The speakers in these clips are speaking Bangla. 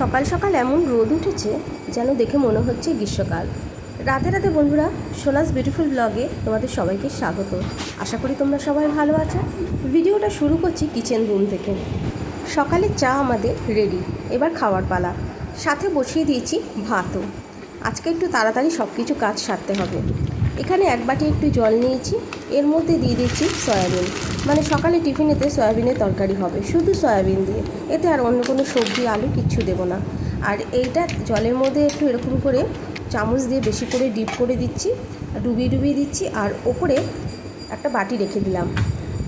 সকাল সকাল এমন রোদ উঠেছে যেন দেখে মনে হচ্ছে গ্রীষ্মকাল। রাতে রাতে বন্ধুরা, সোনাস বিউটিফুল ব্লগে তোমাদের সবাইকে স্বাগত। আশা করি তোমরা সবাই ভালো আছো। ভিডিওটা শুরু করছি কিচেন রুম থেকে। সকালে চা আমাদের রেডি, এবার খাওয়ার পালা। সাথে বসিয়ে দিয়েছি ভাতও। আজকে একটু তাড়াতাড়ি সব কিছু কাজ সারতে হবে। এখানে এক বাটি একটু জল নিয়েছি, এর মধ্যে দিয়ে দিচ্ছি সয়াবিন। মানে সকালে টিফিনেতে সয়াবিনের তরকারি হবে, শুধু সয়াবিন দিয়ে। এতে আর অন্য কোনো সবজি, আলু কিচ্ছু দেবো না। আর এইটা জলের মধ্যে একটু এরকম করে চামচ দিয়ে বেশি করে ডিপ করে দিচ্ছি, ডুবিয়ে ডুবিয়ে দিচ্ছি, আর ওপরে একটা বাটি রেখে দিলাম।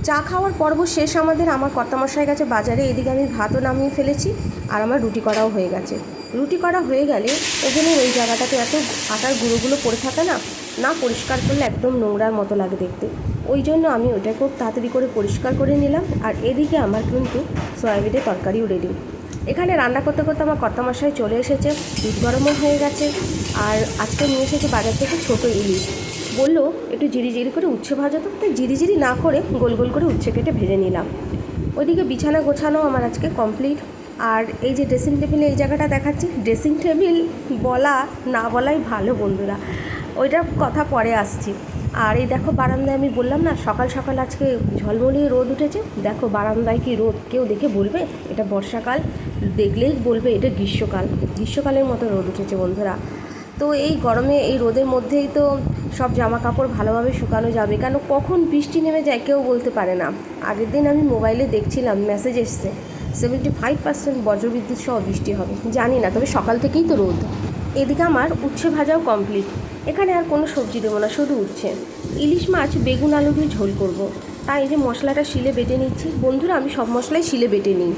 চা খাওয়ার পর্ব শেষ আমাদের, আমার কর্তামশাই গেছে বাজারে, এদিকে আমি ভাতও নামিয়ে ফেলেছি, আর আমার রুটি করাও হয়ে গেছে। রুটি করা হয়ে গেলে ওখানে ওই জায়গাটাতে এত আটার গুঁড়োগুলো পড়ে থাকে না না পরিষ্কার করলে একদম নোংরার মতো লাগে দেখতে। ওই জন্য আমি ওটা খুব তাড়াতাড়ি করে পরিষ্কার করে নিলাম আর এদিকে আমার কিন্তু সয়াবিনের তরকারিও রেডি এখানে রান্না করতে করতে আমার কর্তামশাই চলে এসেছে, দুধ গরমও হয়ে গেছে আর আজকে নিয়ে এসেছে বাজার থেকে ছোটো ইলিশ। বলল, একটু জিরি জিরি করে উচ্ছে ভাজা তো, তাই জিরি জিরি না করে গোল গোল করে উচ্ছে কেটে ভেজে নিলাম। ওইদিকে বিছানা গোছানো আমার আজকে কমপ্লিট আর এই যে ড্রেসিং টেবিলে এই জায়গাটা দেখাচ্ছি ড্রেসিং টেবিল বলা না বলাই ভালো বন্ধুরা। ওইটার কথা পরে আসছি। আর এই দেখো বারান্দায় আমি বললাম না, সকাল সকাল আজকে ঝলমলিয়ে রোদ উঠেছে। দেখো বারান্দায় কি রোদ, কেউ দেখে বলবে? এটা বর্ষাকাল, দেখলেই বলবে এটা গ্রীষ্মকাল। গ্রীষ্মকালের মতো রোদ উঠেছে বন্ধুরা। তো এই গরমে, এই রোদের মধ্যেই তো সব জামা কাপড় ভালোভাবে শুকানো যাবে। কেন কখন বৃষ্টি নেমে যায় কেউ বলতে পারে না। আগের দিন আমি মোবাইলে দেখছিলাম, মেসেজ এসছে সেভেন্টি ফাইভ পার্সেন্ট বজ্রবিদ্যুৎ সহ বৃষ্টি হবে। জানি না, তবে সকাল থেকেই তো রোদ। এদিকে আমার উচ্ছে ভাজাও কমপ্লিট এখানে আর কোনো সবজি দেবো না, শুধু উচ্ছে। ইলিশ মাছ, বেগুন আলু দিয়ে ঝোল করব। তাই যে মশলাটা শিলে বেটে নিচ্ছি। বন্ধুরা, আমি সব মশলাই শিলে বেটে নিই।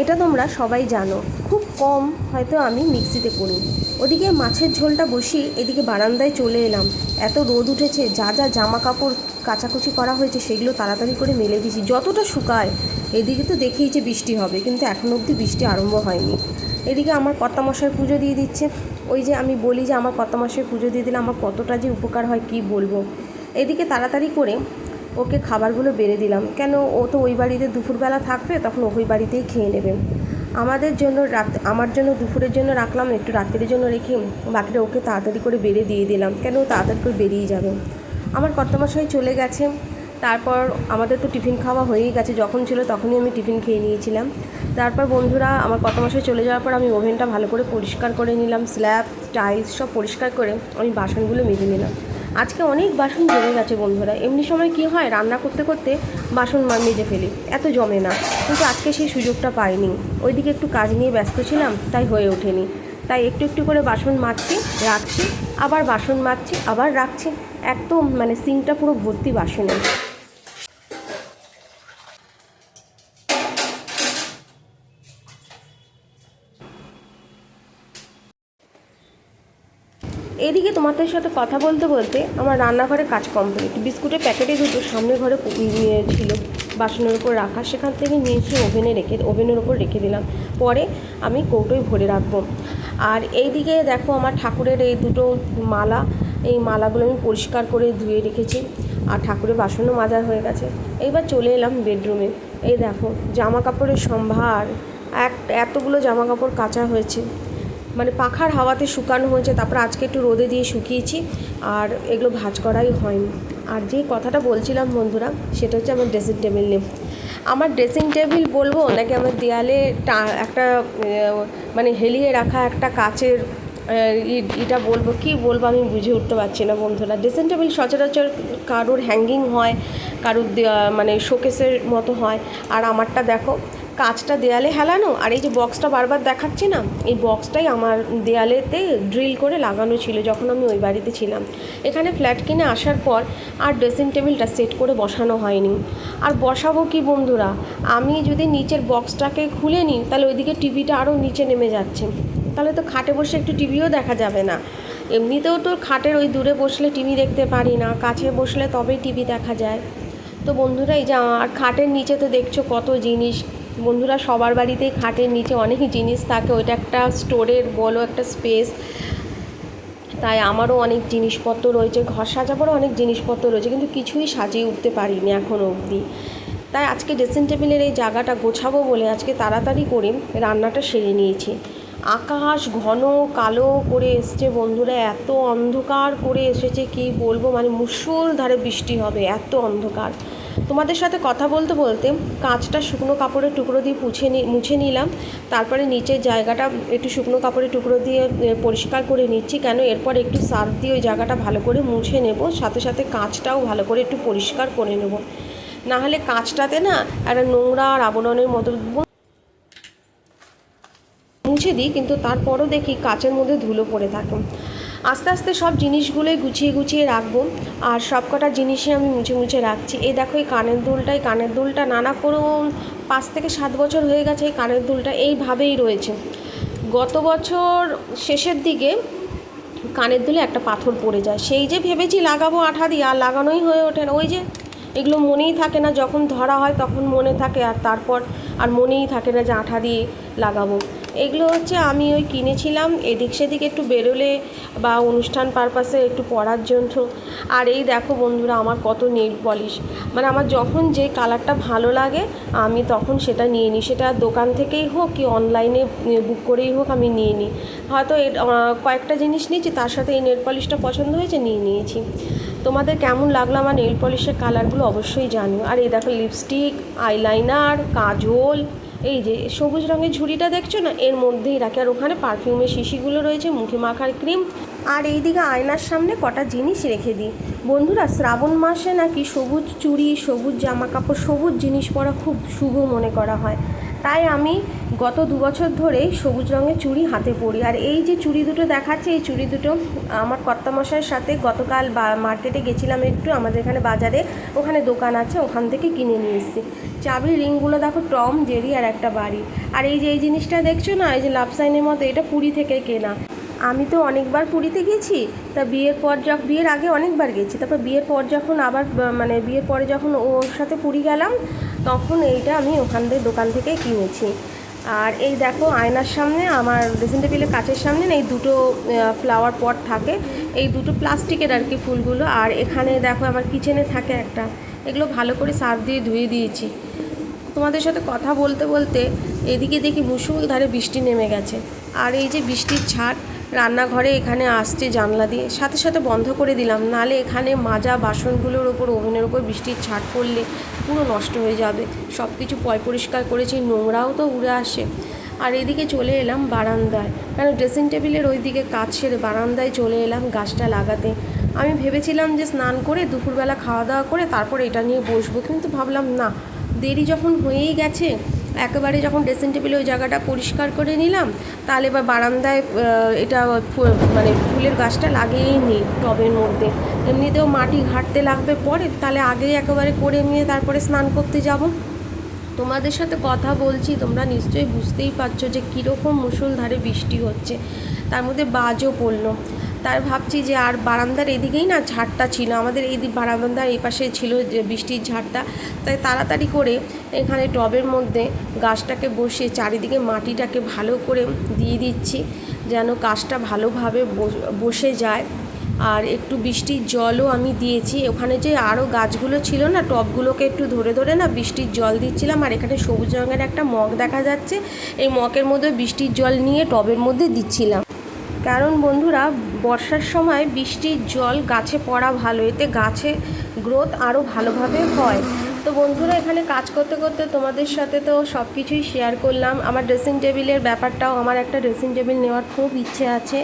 এটা তোমরা সবাই জানো। খুব কম হয়তো আমি মিক্সিতে করি। ওদিকে মাছের ঝোলটা বসিয়ে এদিকে বারান্দায় চলে এলাম। এত রোদ উঠেছে, যা যা জামা কাপড় কাচাকুচি করা হয়েছে, সেগুলো তাড়াতাড়ি করে মেলে দিয়েছি। যতটা শুকায়, এদিকে তো দেখেই যে বৃষ্টি হবে, কিন্তু এখন অবধি বৃষ্টি আরম্ভ হয়নি। এদিকে আমার কর্তামশাই পুজো দিয়ে দিচ্ছে। ওই যে আমি বলি যে আমার কর্তামশাই পুজো দিয়ে দিলে আমার কতটা যে উপকার হয় কি বলব? এদিকে তাড়াতাড়ি করে ওকে খাবারগুলো বেড়ে দিলাম। কেন ও তো ওই বাড়িতে দুপুরবেলা থাকবে, তখন ওই বাড়িতেই খেয়ে নেবে। আমাদের জন্য রাত, আমার জন্য দুপুরের জন্য রাখলাম, একটু রাত্রির জন্য রেখে বাকিটা ওকে তাড়াতাড়ি করে বেড়ে দিয়ে দিলাম। কেন ও তাড়াতাড়ি করে বেরিয়ে যাবে? আমার কর্তামশাই চলে গেছে। তারপর আমাদের তো টিফিন খাওয়া হয়েই গেছে, যখন ছিল তখনই আমি টিফিন খেয়ে নিয়েছিলাম। তারপর বন্ধুরা, আমার কত মাসে চলে যাওয়ার পর আমি ওভেনটা ভালো করে পরিষ্কার করে নিলাম, স্ল্যাব, টাইলস সব পরিষ্কার করে আমি বাসনগুলো মেজে নিলাম। আজকে অনেক বাসন জমে গেছে বন্ধুরা, এমনি সময় কি হয়, রান্না করতে করতে বাসন মেজে ফেলি, এত জমে না। কিন্তু আজকে সেই সুযোগটা পাইনি। ওইদিকে একটু কাজ নিয়ে ব্যস্ত ছিলাম, তাই হয়ে ওঠেনি। তাই একটু একটু করে বাসন মাজছি, রাখছি, আবার বাসন মাজছি, আবার রাখছি, একদম মানে সিঙ্কটা পুরো ভর্তি বাসনে। এদিকে তোমাদের সাথে কথা বলতে বলতে আমার রান্নাঘরে কাজ কমপ্লিট বিস্কুটের প্যাকেটে দুটো সামনের ঘরে নিয়ে ছিল, বাসনের ওপর রাখা। সেখান থেকে নিয়ে এসে ওভেনে রেখে, ওভেনের ওপর রেখে দিলাম। পরে আমি কৌটোয় ভরে রাখব। আর এইদিকে দেখো আমার ঠাকুরের এই দুটো মালা, এই মালাগুলো আমি পরিষ্কার করে ধুয়ে রেখেছি। আর ঠাকুরের বাসনও মাজা হয়ে গেছে। এইবার চলে এলাম বেডরুমে এই দেখো জামা কাপড়ের সম্ভার। এক, এতগুলো জামা কাপড় কাচা হয়েছে। মানে পাখার হাওয়াতে শুকানো হয়েছে, তারপর আজকে একটু রোদে দিয়ে শুকিয়েছি, আর এগুলো ভাজ করাই হয়নি। আর যে কথাটা বলছিলাম বন্ধুরা, সেটা হচ্ছে আমার ড্রেসিং টেবিল নিয়ে আমার ড্রেসিং টেবিল বলব নাকি আমার দেয়ালে একটা মানে হেলিয়ে রাখা একটা কাচের এটা বলব, কি বলব আমি বুঝে উঠতে পারছি না বন্ধুরা। ড্রেসিং টেবিল সচরাচর কারোর হ্যাঙ্গিং হয়, কারোর মানে শোকেসের মতো হয়। আর আমারটা দেখো কাঁচটা দেয়ালে হেলানো আর এই যে বক্সটা বারবার দেখাচ্ছি না, এই বক্সটাই আমার দেয়ালেতে ড্রিল করে লাগানো ছিল যখন আমি ওই বাড়িতে ছিলাম। এখানে ফ্ল্যাট কিনে আসার পর আর ড্রেসিং টেবিলটা সেট করে বসানো হয়নি। আর বসাবো কি বন্ধুরা? আমি যদি নিচের বক্সটাকে খুলে নিই, তাহলে ওইদিকে টিভিটা আরও নিচে নেমে যাচ্ছে। তাহলে তো খাটে বসে একটু টিভিও দেখা যাবে না। এমনিতেও তো খাটের ওই দূরে বসলে টিভি দেখতে পারি না, কাছে বসলে তবেই টিভি দেখা যায়। তো বন্ধুরা, এই যে, আর খাটের নিচে তো দেখছ কত জিনিস বন্ধুরা সবার বাড়িতেই খাটের নিচে অনেক জিনিস থাকে, ওইটা একটা স্টোরের বলো একটা স্পেস। তাই আমারও অনেক জিনিসপত্র রয়েছে, ঘর সাজাবারও অনেক জিনিসপত্র রয়েছে, কিন্তু কিছুই সাজিয়ে উঠতে পারিনি এখনও অবধি। তাই আজকে ড্রেসিং টেবিলের এই জায়গাটা গোছাবো বলে আজকে তাড়াতাড়ি করে রান্নাটা সেরে নিয়েছি। আকাশ ঘন কালো করে এসছে বন্ধুরা, এত অন্ধকার করে এসেছে, কি বলব মানে মুষলধারে বৃষ্টি হবে, এত অন্ধকার। তোমাদের সাথে কথা বলতে বলতে কাঁচটা শুকনো কাপড়ের টুকরো দিয়ে নি, মুছে নিলাম। তারপরে নিচের জায়গাটা একটু শুকনো কাপড়ের টুকরো দিয়ে পরিষ্কার করে নিচ্ছি। কেন? এরপর একটু সার্ফ দিয়ে ওই জায়গাটা ভালো করে মুছে নেব। সাথে সাথে কাঁচটাও ভালো করে একটু পরিষ্কার করে নেব। না হলে কাঁচটাতে না একটা নোংরা আর আবরণের মতো মুছে দিই, কিন্তু তারপরও দেখি কাচের মধ্যে ধুলো পড়ে থাকে। আস্তে আস্তে সব জিনিসগুলোই গুছিয়ে গুছিয়ে রাখব। আর সব কটা জিনিসই আমি মুছে মুছে রাখছি। এই দেখো, এই কানের দুলটাই কানের দুলটা নানা কোনো পাঁচ থেকে সাত বছর হয়ে গেছে এই কানের দুলটা এইভাবেই রয়েছে। গত বছর শেষের দিকে কানের দুলে একটা পাথর পড়ে যায়। সেই যে ভেবেছি লাগাবো আঠা দিয়ে, আর লাগানোই হয়ে ওঠে না। ওই যে এগুলো মনেই থাকে না, যখন ধরা হয় তখন মনে থাকে, আর তারপর আর মনেই থাকে না যে আঠা দিয়ে লাগাবো। এগুলো হচ্ছে আমি ওই কিনেছিলাম, এদিক সেদিক একটু বেরোলে বা অনুষ্ঠান পারপাসে একটু পরার জন্য। আর এই দেখো বন্ধুরা, আমার কত নেল পলিশ মানে আমার যখন যে কালারটা ভালো লাগে, আমি তখন সেটা নিয়ে নিই। সেটা দোকান থেকেই হোক কি অনলাইনে বুক করেই হোক আমি নিয়ে নিই। হয়তো কয়েকটা জিনিস নিয়েছি, তার সাথে এই নেল পলিশটা পছন্দ হয়েছে, নিয়ে নিয়েছি। তোমাদের কেমন লাগল আমার নেল পলিশের কালারগুলো অবশ্যই জানিও। আর এই দেখো লিপস্টিক আইলাইনার কাজল এই যে সবুজ রঙের ঝুড়িটা দেখছ না, এর মধ্যেই রাখে। আর ওখানে পারফিউমের শিশিগুলো রয়েছে, মুখে মাখার ক্রিম। আর এইদিকে আয়নার সামনে কটা জিনিস রেখে দিই। বন্ধুরা, শ্রাবণ মাসে নাকি সবুজ চুড়ি, সবুজ জামা কাপড় সবুজ জিনিস পরা খুব শুভ মনে করা হয়। তাই আমি গত দু বছর ধরেই সবুজ রঙের চুড়ি হাতে পরি। আর এই যে চুড়ি দুটো দেখাচ্ছে, এই চুড়ি দুটো আমার কর্তামশাইয়ের সাথে গতকাল বা মার্কেটে গেছিলাম একটু, আমাদের এখানে বাজারে, ওখানে দোকান আছে, ওখান থেকে কিনে নিয়ে এসেছি। চাবির রিংগুলো দেখো, টম জেরি আর একটা বাড়ি। আর এই যে এই জিনিসটা দেখছ না, এই যে লাভ সাইনের মতো, এটা পুরী থেকে কেনা। আমি তো অনেকবার পুরীতে গেছি, তা বিয়ের পর যখন বিয়ের আগে অনেকবার গেছি, তারপর বিয়ের পর যখন আবার মানে বিয়ের পরে যখন ওর সাথে পুরী গেলাম, তখন এইটা আমি ওখান থেকে দোকান থেকেই কিনেছি। আর এই দেখো আয়নার সামনে, আমার ড্রেসিং টেবিলের কাচের সামনে এই দুটো ফ্লাওয়ার পট থাকে, এই দুটো প্লাস্টিকের আর কি ফুলগুলো, আর এখানে দেখো আমার কিচেনে থাকে একটা, এগুলো ভালো করে সার্ফ দিয়ে ধুয়ে দিয়েছি। তোমাদের সাথে কথা বলতে বলতে এদিকে দেখি মুসুলধারে বৃষ্টি নেমে গেছে, আর এই যে বৃষ্টির ছাট রান্নাঘরে এখানে আসছে জানলা দিয়ে। সাথে সাথে বন্ধ করে দিলাম। নালে এখানে মাজা বাসনগুলোর ওপর ওভেনের ওপর বৃষ্টির ছাট পড়লে পুরো নষ্ট হয়ে যাবে। সব কিছু পয় পরিষ্কার করেছি, নোংরাও তো উড়ে আসে। আর এদিকে চলে এলাম বারান্দায়। কারণ ড্রেসিং টেবিলের ওই দিকে কাজ সেরে বারান্দায় চলে এলাম গাছটা লাগাতে। আমি ভেবেছিলাম যে স্নান করে দুপুরবেলা খাওয়া দাওয়া করে তারপর এটা নিয়ে বসবো। কিন্তু ভাবলাম, না, দেরি যখন হয়েই গেছে একেবারে যখন ড্রেসিং টেবিলে ওই জায়গাটা পরিষ্কার করে নিলাম, তাহলে এবার বারান্দায় এটা মানে ফুলের গাছটা লাগিয়েই নিই টবের মধ্যে। এমনিতেও মাটি ঘাটতে লাগবে পরে, তাহলে আগেই একেবারে করে নিয়ে তারপরে স্নান করতে যাব। তোমাদের সাথে কথা বলছি, তোমরা নিশ্চয়ই বুঝতেই পারছ যে কীরকম মুষলধারে বৃষ্টি হচ্ছে। তার মধ্যে বাজও পড়ল। তার ভাবছি যে আর বারান্দার এদিকেই না ঝাড়টা ছিল। আমাদের এই বারান্দার এই পাশে ছিল যে বৃষ্টির ঝাড়টা। তাই তাড়াতাড়ি করে এখানে টবের মধ্যে গাছটাকে বসিয়ে চারিদিকে মাটিটাকে ভালো করে দিয়ে দিচ্ছি, যেন গাছটা ভালোভাবে বসে যায়। আর একটু বৃষ্টির জলও আমি দিয়েছি। ওখানে যে আরও গাছগুলো ছিল না, টবগুলোকে একটু ধরে ধরে না বৃষ্টির জল দিচ্ছিলাম। আর এখানে সবুজ রঙের একটা মগ দেখা যাচ্ছে। এই মগের মধ্যে বৃষ্টির জল নিয়ে টবের মধ্যে দিচ্ছিলাম। কারণ বন্ধুরা, বর্ষার সময় বৃষ্টির জল গাছে পড়া ভালো, এতে গাছে গ্রোথ আরও ভালোভাবে হয়। তো বন্ধুরা, এখানে কাজ করতে করতে তোমাদের সাথে তো সব কিছুই শেয়ার করলাম। আমার ড্রেসিং টেবিলের ব্যাপারটাও, আমার একটা ড্রেসিং টেবিল নেওয়ার খুব ইচ্ছে আছে।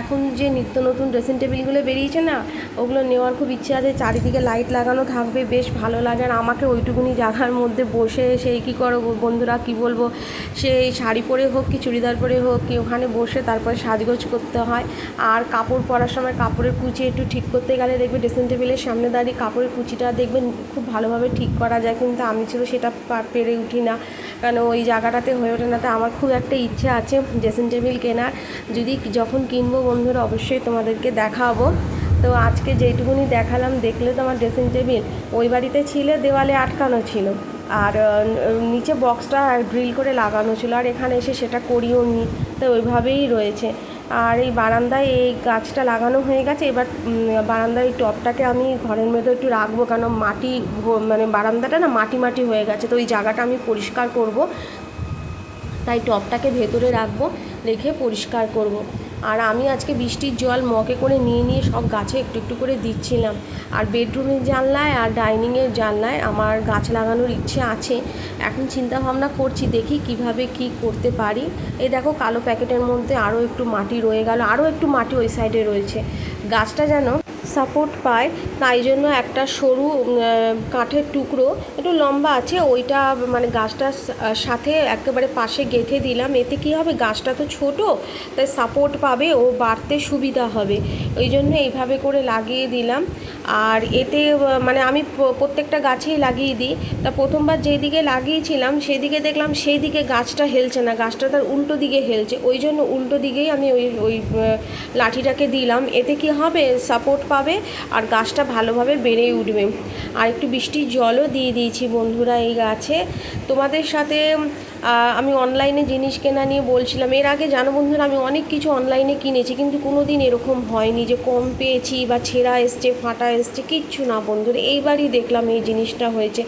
এখন যে নিত্য নতুন ড্রেসিং টেবিলগুলো বেরিয়েছে না, ওগুলো নেওয়ার খুব ইচ্ছে আছে। চারিদিকে লাইট লাগানো থাকবে, বেশ ভালো লাগে। আর আমাকে ওইটুকুনি জায়গার মধ্যে বসে সেই কী করো বন্ধুরা, কি বলব? সেই শাড়ি পরে হোক কি চুড়িদার পরে হোক, কি ওখানে বসে তারপরে সাজগোজ করতে হয়। আর কাপড় পরার সময় কাপড়ের কুচি একটু ঠিক করতে গেলে দেখবে ড্রেসিং টেবিলের সামনে দাঁড়িয়ে কাপড়ের কুচিটা দেখবেন খুব ভালোভাবে ঠিক করা যায়, কিন্তু আমি ছিল সেটা পেরে উঠি না। কারণ ওই জায়গাটাতে হয়ে ওঠে না, তো আমার খুব একটা ইচ্ছে আছে ড্রেসিং টেবিল কেনার। যদি যখন কিনবো বন্ধুরা, অবশ্যই তোমাদেরকে দেখাবো। তো আজকে যেইটুকুনি দেখালাম, দেখলে তো আমার ড্রেসিং টেবিল ওই বাড়িতে ছিল, দেওয়ালে আটকানো ছিল। আর নিচে বক্সটা ড্রিল করে লাগানো ছিল, আর এখানে এসে সেটা করিও নি। তো ওইভাবেই রয়েছে। আর এই বারান্দায় এই গাছটা লাগানো হয়ে গেছে। এবার বারান্দায় এই টবটাকে আমি ঘরের মধ্যে একটু রাখব কেন মাটি মানে বারান্দাটা না মাটি মাটি হয়ে গেছে। তো ওই জায়গাটা আমি পরিষ্কার করব। তাই টপটাকে ভেতরে রাখব, রেখে পরিষ্কার করব। আর আমি আজকে বৃষ্টির জল মকে করে নিয়ে নিয়ে সব গাছে একটু একটু করে দিচ্ছিলাম। আর বেডরুমের জানলায় আর ডাইনিংয়ের জানলায় আমার গাছ লাগানোর ইচ্ছে আছে। এখন চিন্তা ভাবনা করছি, দেখি কীভাবে কি করতে পারি। এই দেখো কালো প্যাকেটের মধ্যে আরও একটু মাটি রয়ে গেল, আরও একটু মাটি ওই সাইডে রয়েছে। গাছটা যেন সাপোর্ট পায়। তাই জন্য একটা সরু কাঠের টুকরো একটু লম্বা আছে, ওইটা মানে গাছটার সাথে একেবারে পাশে গেঁথে দিলাম। এতে কি হবে? গাছটা তো ছোট, তাই সাপোর্ট পাবে, ও বাড়তে সুবিধা হবে। ওই জন্য এইভাবে করে লাগিয়ে দিলাম। আর এতে মানে আমি প্রত্যেকটা গাছেই লাগিয়ে দিই। তা প্রথমবার যেদিকে লাগিয়েছিলাম, সেদিকে দেখলাম সেই দিকে গাছটা হেলছে না, গাছটা তার উল্টো দিকে হেলছে। ওই জন্য উল্টো দিকেই আমি ওই ওই লাঠিটাকে দিলাম। এতে কি হবে? সাপোর্ট পাবে আর গাছটা ভালোভাবে বেড়ে উঠবে। আর একটু বৃষ্টির জলও দিয়ে দিয়েছি বন্ধুরা এই গাছে। তোমাদের সাথে আমি অনলাইনে জিনিস কেনা নিয়ে বলছিলাম। এর আগে জানো বন্ধুরা, আমি অনেক কিছু অনলাইনে কিনেছি, কিন্তু কোনো দিন এরকম হয়নি যে কম পেয়েছি বা ছেঁড়া এসছে, ফাটা এসছে, কিচ্ছু না বন্ধুরা। এইবারই দেখলাম এই জিনিসটা হয়েছে।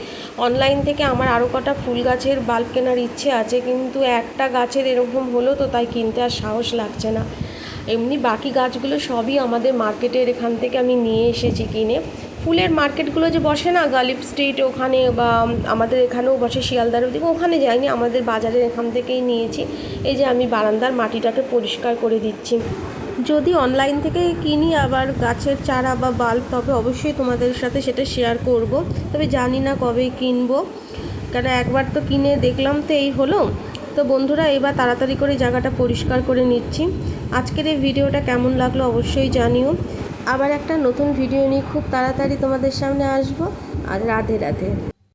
অনলাইন থেকে আমার আরও কটা ফুল গাছের বাল্ব কেনার ইচ্ছে আছে, কিন্তু একটা গাছের এরকম হলো তো তাই কিনতে আর সাহস লাগছে না। এমনি বাকি গাছগুলো সবই আমাদের মার্কেটের এখান থেকে আমি নিয়ে এসেছি কিনে। ফুলের মার্কেটগুলো যে বসে না, গালিব স্ট্রিট ওখানে বা আমাদের এখানেও বসে, শিয়ালদার ওদিকে, ওখানে যাইনি, আমাদের বাজারের এখান থেকেই নিয়েছি। এই যে আমি বারান্দার মাটিটাকে পরিষ্কার করে দিচ্ছি। যদি অনলাইন থেকে কিনি আবার গাছের চারা বা বাল্ব, তবে অবশ্যই তোমাদের সাথে সেটা শেয়ার করব। তবে জানি না কবে কিনবো। কারণ একবার তো কিনে দেখলাম তো এই হলো। তো বন্ধুরা, এবার তাড়াতাড়ি করে জায়গাটা পরিষ্কার করে নিচ্ছি। আজকের এই ভিডিওটা কেমন লাগল অবশ্যই জানিও। আবার একটা নতুন ভিডিও নিয়ে খুব তাড়াতাড়ি তোমাদের সামনে আসব। আর রাধে রাধে।